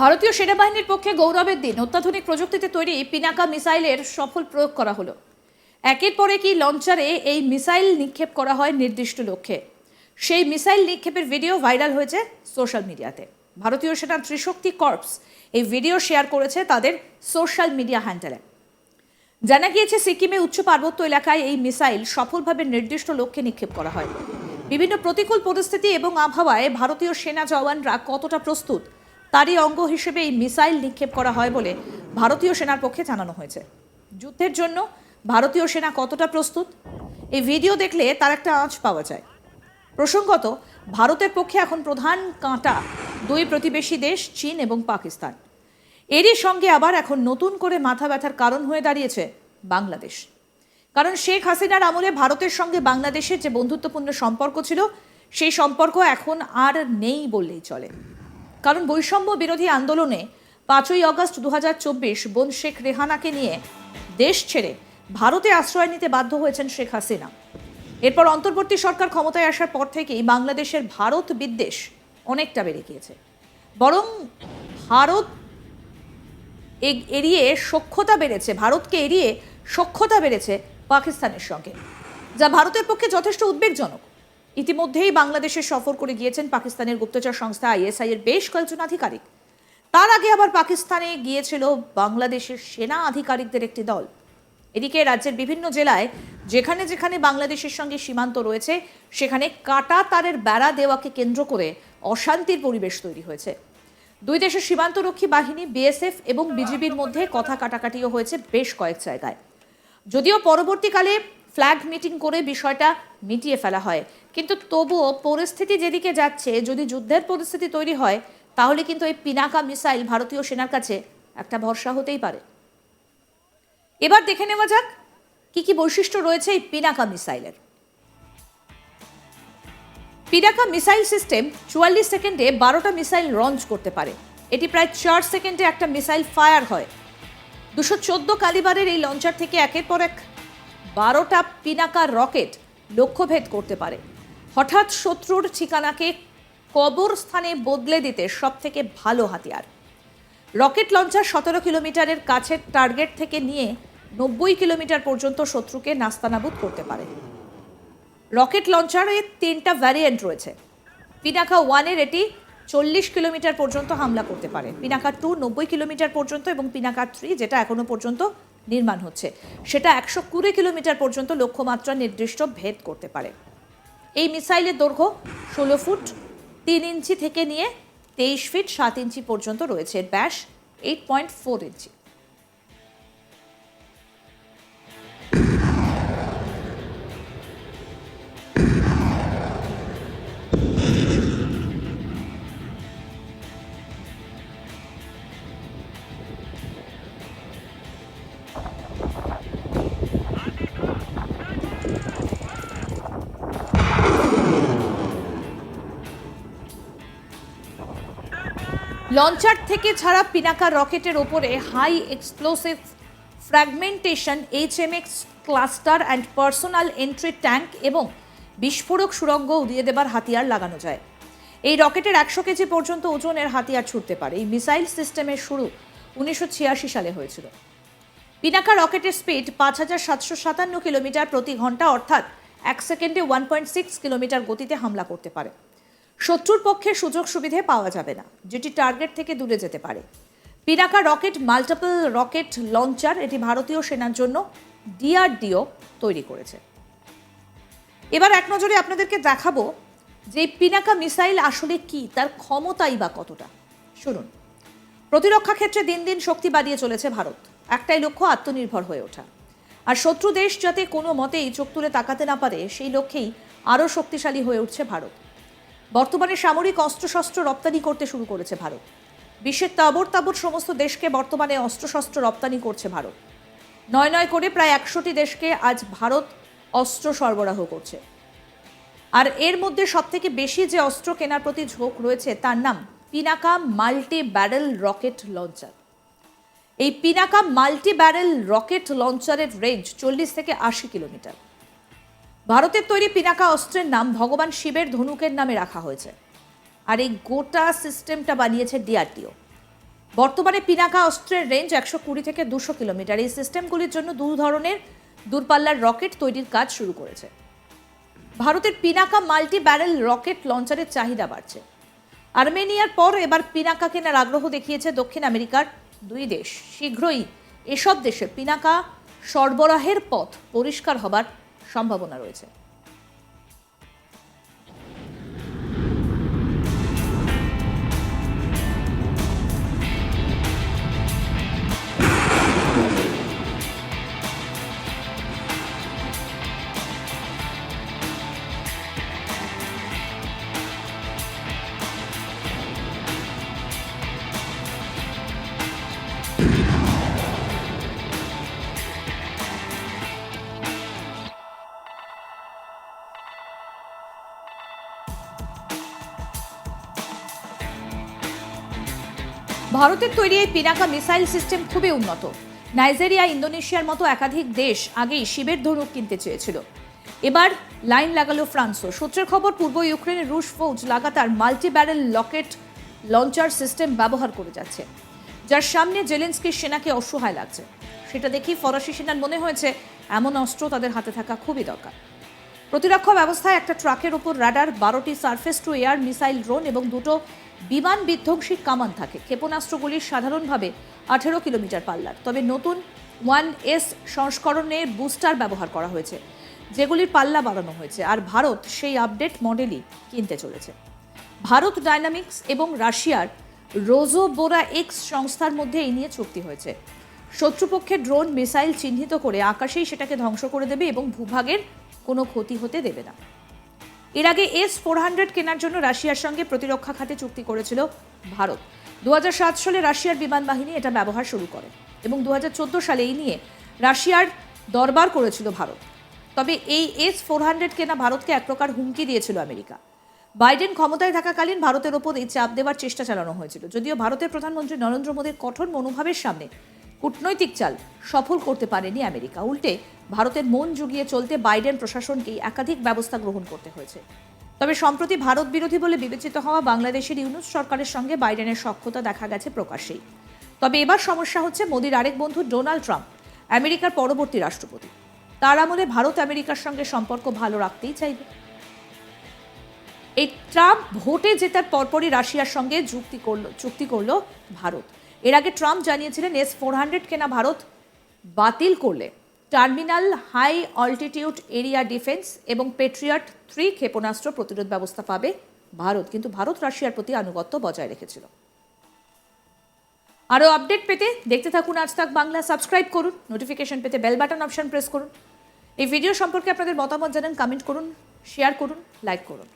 ভারতীয় সেনাবাহিনীর পক্ষে গৌরবের দিন। অত্যাধুনিক প্রযুক্তিতে তৈরি পিনাকা মিসাইলের সফল প্রয়োগ করা হলো। একের পর একই লঞ্চারে এই মিসাইল নিক্ষেপ করা হয় নির্দিষ্ট লক্ষ্যে। সেই মিসাইল নিক্ষেপের ভিডিও ভাইরাল হয়েছে সোশ্যাল মিডিয়াতে। ভারতীয় সেনার ত্রিশক্তি কর্পস এই ভিডিও শেয়ার করেছে তাদের সোশ্যাল মিডিয়া হ্যান্ডেলে। জানা গিয়েছে, সিকিমে উচ্চ পার্বত্য এলাকায় এই মিসাইল সফলভাবে নির্দিষ্ট লক্ষ্যে নিক্ষেপ করা হয়। বিভিন্ন প্রতিকূল পরিস্থিতি এবং আবহাওয়ায় ভারতীয় সেনা জওয়ানরা কতটা প্রস্তুত তারই অঙ্গ হিসেবে এই মিসাইল নিক্ষেপ করা হয় বলে ভারতীয় সেনার পক্ষে জানানো হয়েছে। যুদ্ধের জন্য ভারতীয় সেনা কতটা প্রস্তুত? এই ভিডিও দেখলে তার একটা আঁচ পাওয়া যায়। প্রসঙ্গত, ভারতের পক্ষে এখন প্রধান কাঁটা দুই প্রতিবেশী দেশ, চীন এবং পাকিস্তান। এরই সঙ্গে আবার এখন নতুন করে মাথা ব্যথার কারণ হয়ে দাঁড়িয়েছে বাংলাদেশ। কারণ শেখ হাসিনার আমলে ভারতের সঙ্গে বাংলাদেশের যে বন্ধুত্বপূর্ণ সম্পর্ক ছিল, সেই সম্পর্ক এখন আর নেই বললেই চলে। কারণ বৈষম্য বিরোধী আন্দোলনে পাঁচই আগস্ট দু বোন শেখ রেহানাকে নিয়ে দেশ ছেড়ে ভারতে আশ্রয় নিতে বাধ্য হয়েছেন শেখ হাসিনা। এরপর অন্তর্বর্তী সরকার ক্ষমতায় আসার পর থেকেই বাংলাদেশের ভারত বিদ্বেষ অনেকটা বেড়ে গিয়েছে। বরং ভারত এড়িয়ে সক্ষতা বেড়েছে, ভারতকে এড়িয়ে সক্ষতা বেড়েছে পাকিস্তানের সঙ্গে, যা ভারতের পক্ষে যথেষ্ট উদ্বেগজনক। ইতিমধ্যেই বাংলাদেশে সফর করে গিয়েছেন পাকিস্তানের গুপ্তচর সংস্থা আইএসআই এর বেশ কয়েকজন আধিকারিক। তার আগে আবার পাকিস্তানে গিয়েছিল বাংলাদেশের সেনা আধিকারিকদের একটি দল। এদিকে রাজ্যের বিভিন্ন জেলায় যেখানে যেখানে বাংলাদেশের সঙ্গে সীমান্ত রয়েছে, সেখানে কাটা তারের বেড়া দেওয়াকে কেন্দ্র করে অশান্তির পরিবেশ তৈরি হয়েছে। দুই দেশের সীমান্তরক্ষী বাহিনী, বিএসএফ এবং বিজিবির মধ্যে কথা কাটাকাটিও হয়েছে বেশ কয়েক জায়গায়। যদিও পরবর্তীকালে ফ্ল্যাগ মিটিং করে বিষয়টা মিটিয়ে ফেলা হয়। কিন্তু তবুও পরিস্থিতি যেদিকে যাচ্ছে, যদি যুদ্ধের পরিস্থিতি তৈরি হয়, তাহলে কিন্তু এই পিনাকা মিসাইল ভারতীয় সেনার কাছে একটা ভরসা হতেই পারে। এবার দেখে নেওয়া যাক, কি কি বৈশিষ্ট্য রয়েছে এই পিনাকা মিসাইলের। পিনাকা মিসাইল সিস্টেম চুয়াল্লিশ সেকেন্ডে বারোটা মিসাইল লঞ্চ করতে পারে। এটি প্রায় চার সেকেন্ডে একটা মিসাইল ফায়ার হয়। দুশো চোদ্দ কালিবারের এই লঞ্চার থেকে একের পর এক বারোটা পিনাকা রকেট লক্ষ্যভেদ করতে পারে। হঠাৎ শত্রুর ঠিকানাকে কবর স্থানে বদলে দিতে সব থেকে ভালো হাতিয়ার। রকেট লঞ্চার সতেরো কিলোমিটারের কাছের টার্গেট থেকে নিয়ে নব্বই কিলোমিটার পর্যন্ত শত্রুকে নাস্তানাবুদ করতে পারে। রকেট লঞ্চারের তিনটা ভ্যারিয়েন্ট রয়েছে। পিনাকা ওয়ানের এটি চল্লিশ কিলোমিটার পর্যন্ত হামলা করতে পারে। পিনাকা টু নব্বই কিলোমিটার পর্যন্ত এবং পিনাকা থ্রি, যেটা এখনও পর্যন্ত নির্মাণ হচ্ছে, সেটা একশো কুড়ি কিলোমিটার পর্যন্ত লক্ষ্যমাত্রা নির্দিষ্ট ভেদ করতে পারে। এই মিসাইলের দৈর্ঘ্য ষোলো ফুট, তিন ইঞ্চি থেকে নিয়ে তেইশ ফিট সাত ইঞ্চি পর্যন্ত রয়েছে। ব্যাস eight point four inch. Launcher থেকে ছাড়া পিনাকা রকেটের ওপরে high explosive fragmentation HMX cluster and personal anti tank এবং বিস্ফোরক সুড়ঙ্গ উড়িয়ে দেবার হাতিয়ার লাগানো যায়। এই রকেটের একশো কেজি পর্যন্ত ওজনের হাতিয়ার ছুটতে পারে। এই মিসাইল সিস্টেমের শুরু উনিশশো ছিয়াশি সালে হয়েছিল। পিনাকা রকেটের স্পিড পাঁচ হাজার সাতশো সাতান্ন কিলোমিটার প্রতি ঘণ্টা, অর্থাৎ এক সেকেন্ডে ওয়ান পয়েন্ট সিক্স কিলোমিটার গতিতে হামলা করতে পারে। শত্রুর পক্ষে সুযোগ সুবিধে পাওয়া যাবে না, যেটি টার্গেট থেকে দূরে যেতে পারে। Pinaka rocket multiple rocket launcher, এটি ভারতীয় সেনার জন্য ডিআরডিও তৈরি করেছে। এবার এক নজরে আপনাদেরকে দেখাবো যে পিনাকা মিসাইল আসলে কি, তার ক্ষমতাই বা কতটা। শুনুন, প্রতিরক্ষা ক্ষেত্রে দিন দিন শক্তি বাড়িয়ে চলেছে ভারত, একটাই লক্ষ্য, আত্মনির্ভর হয়ে ওঠা। আর শত্রু দেশ যাতে কোনো মতেই চোখ তুলে তাকাতে না পারে, সেই লক্ষ্যেই আরও শক্তিশালী হয়ে উঠছে ভারত। বর্তমানে সামরিক অস্ত্রশস্ত্র রপ্তানি করতে শুরু করেছে ভারত। বিশ্বের তাবর তাবর সমস্ত দেশকে বর্তমানে অস্ত্রশস্ত্র রপ্তানি করছে ভারত। নয় নয় করে প্রায় একশোটি দেশকে আজ ভারত অস্ত্র সরবরাহ করছে। আর এর মধ্যে সবথেকে বেশি যে অস্ত্র কেনার প্রতি ঝোঁক রয়েছে, তার নাম Pinaka multi barrel rocket launcher. এই পিনাকা মাল্টি ব্যারেল রকেট লঞ্চারের রেঞ্জ চল্লিশ থেকে আশি কিলোমিটার। ভারতের তৈরি পিনাকা অস্ত্রের নাম ভগবান শিবের ধনুকের নামে রাখা হয়েছে। আর এই গোটা সিস্টেমটা বানিয়েছে ডিআরটিও। বর্তমানে পিনাকা অস্ত্রের রেঞ্জ একশো কুড়ি থেকে দুশো কিলোমিটার। এই সিস্টেমগুলির জন্য দু ধরনের দূরপাল্লার রকেট তৈরির কাজ শুরু করেছে। ভারতের পিনাকা মাল্টি ব্যারেল রকেট লঞ্চারের চাহিদা বাড়ছে। আর্মেনিয়ার পর এবার পিনাকা কেনার আগ্রহ দেখিয়েছে দক্ষিণ আমেরিকার দুই দেশ। শীঘ্রই এসব দেশে পিনাকা সরবরাহের পথ পরিষ্কার হবার সম্ভাবনা রয়েছে। ভারতের তৈরি এই পিনাকা মিসাইল সিস্টেম খুবই উন্নত। নাইজেরিয়া, ইন্দোনেশিয়ার মতো একাধিক দেশ আগেই শিবের ধনুক কিনতে চেয়েছিল। এবার লাইন লাগালো ফ্রান্সও। সূত্রের খবর, পূর্ব ইউক্রেনের রুশ ফৌজ লাগাতার multi barrel rocket launcher system ব্যবহার করে যাচ্ছে, যার সামনে জেলেন্সকির সেনাকে অসহায় লাগছে। সেটা দেখি ফরাসি সেনার মনে হয়েছে, এমন অস্ত্র তাদের হাতে থাকা খুবই দরকার। প্রতিরক্ষা ব্যবস্থায় একটা ট্রাকের উপর রাডার, বারোটি surface to air missile drone এবং দুটো বিমান বিধ্বংসী কামান থাকে। ক্ষেপণাস্ত্রগুলি সাধারণভাবে আঠেরো কিলোমিটার পাল্লার। তবে নতুন ওয়ান এস সংস্করণে বুস্টার ব্যবহার করা হয়েছে, যেগুলির পাল্লা বাড়ানো হয়েছে। আর ভারত সেই আপডেট মডেলই কিনতে চলেছে। ভারত ডাইনামিক্স এবং রাশিয়ার রোজোবোরা এক্স সংস্থার মধ্যে এই নিয়ে চুক্তি হয়েছে। শত্রুপক্ষের ড্রোন মিসাইল চিহ্নিত করে আকাশেই সেটাকে ধ্বংস করে দেবে এবং ভূভাগের কোনো ক্ষতি হতে দেবে না। এর আগে এস ফোর হান্ড্রেড কেনার জন্য রাশিয়ার সঙ্গে প্রতিরক্ষা খাতে চুক্তি করেছিল ভারত। দুহাজার সাত সালে রাশিয়ার বিমান বাহিনী এটা ব্যবহার শুরু করে এবং দু সালে এই নিয়ে রাশিয়ার দরবার করেছিল ভারত। তবে এই এস ফোর হান্ড্রেড কেনা ভারতকে এক প্রকার হুমকি দিয়েছিল আমেরিকা। বাইডেন ক্ষমতায় থাকাকালীন ভারতের ওপর এই চাপ দেওয়ার চেষ্টা চালানো হয়েছিল, যদিও ভারতের প্রধানমন্ত্রী নরেন্দ্র মোদীর কঠোর মনোভাবের সামনে কূটনৈতিক চাল সফল করতে পারেনি আমেরিকা। উল্টে ভারতের মন জুগিয়ে চলতে বাইডেন প্রশাসনকেই একাধিক ব্যবস্থা গ্রহণ করতে হয়েছে। তবে সম্প্রতি ভারত বিরোধী বলে বিবেচিত হওয়া বাংলাদেশের ইউনুস সরকারের সঙ্গে বাইডেনের সক্ষতা দেখা গেছে প্রকাশ্যেই। তবে এবার সমস্যা হচ্ছে মোদীর আরেক বন্ধু ডোনাল্ড ট্রাম্প, আমেরিকার পরবর্তী রাষ্ট্রপতি। তার আমলে ভারত আমেরিকার সঙ্গে সম্পর্ক ভালো রাখতেই চাইবে। এই ট্রাম্প ভোটে জেতার পরপরই রাশিয়ার সঙ্গে যুক্তি করল চুক্তি করল ভারত। এর আগে ট্রাম্প জানিয়েছিলেন এস ফোর হান্ড্রেড কেনা ভারত বাতিল করলে। Terminal, high altitude area defence এবং পেট্রিয়ট থ্রি ক্ষেপণাস্ত্র প্রতিরোধ ব্যবস্থা পাবে ভারত। কিন্তু ভারত রাশিয়ার প্রতি আনুগত্য বজায় রেখেছিল। আরও আপডেট পেতে দেখতে থাকুন আজ তাক বাংলা। সাবস্ক্রাইব করুন, নোটিফিকেশন পেতে বেল বাটন অপশন প্রেস করুন। এই ভিডিও সম্পর্কে আপনাদের মতামত জানান, কমেন্ট করুন, শেয়ার করুন, লাইক করুন।